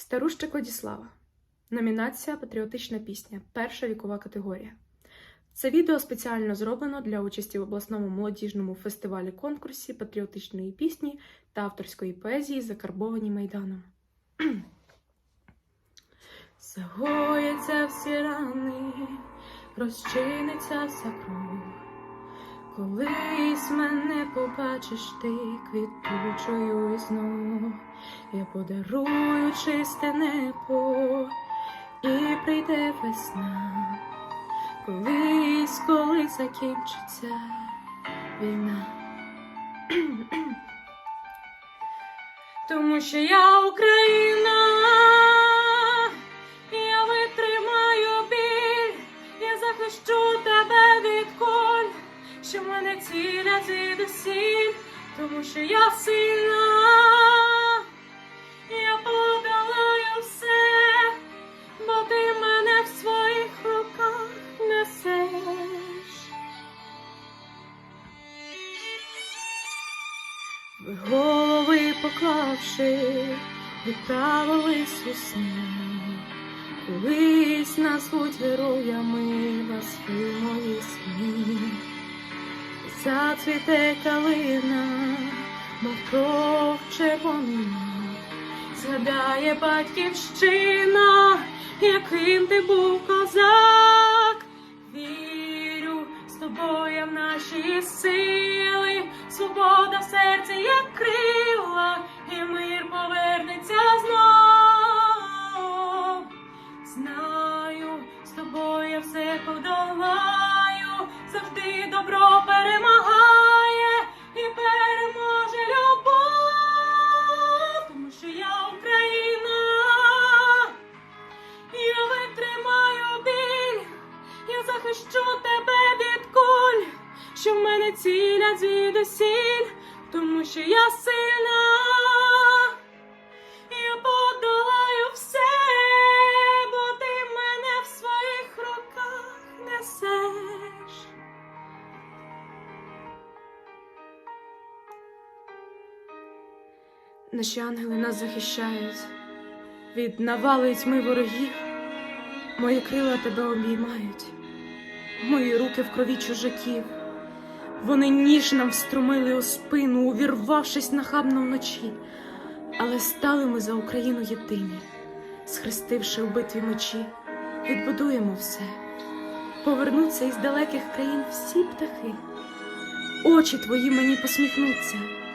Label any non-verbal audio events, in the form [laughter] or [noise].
Старуща Кладіслава. Номінація Патріотична пісня. Перша вікова категорія. Це відео спеціально зроблено для участі в обласному молодіжному фестивалі конкурсі патріотичної пісні та авторської поезії Закарбовані Майданом. [clears throat] Загояться всі рани, розчиниться вся кров. Колись мене побачиш ти квітучою і я подарую чисте небо і прийде весна. Колись, коли закінчиться війна. [clears throat] Тому що я Україна, мене цілять звідусіль, тому що я сильна, я подолаю все, бо ти мене в своїх руках несеш. Ви голови поклавши, відправились у сни. Колись назвуть героями вас в мої сни. Зацвіте калина, мов кров червонина. Згадає батьківщина, яким ти був козак. Вірю з тобою в наші сили, свобода в серці, як крила, і мир повернеться знов. Знаю, з тобою все подолаю, завжди добро перемагає і переможе любов, тому що я Україна. Я витримаю біль, я захищу тебе від куль, що в мене цілять звідусіль, тому що я сильна, Наші ангели нас захищають від навали тьми ворогів. Мої крила тебе обіймають, мої руки в крові чужаків. Вони ніж нам встромили у спину, увірвавшись нахабно вночі. Але стали ми за Україну єдині, схрестивши в битві мечі, відбудуємо все. Повернуться із далеких країн всі птахи. Очі твої мені посміхнуться,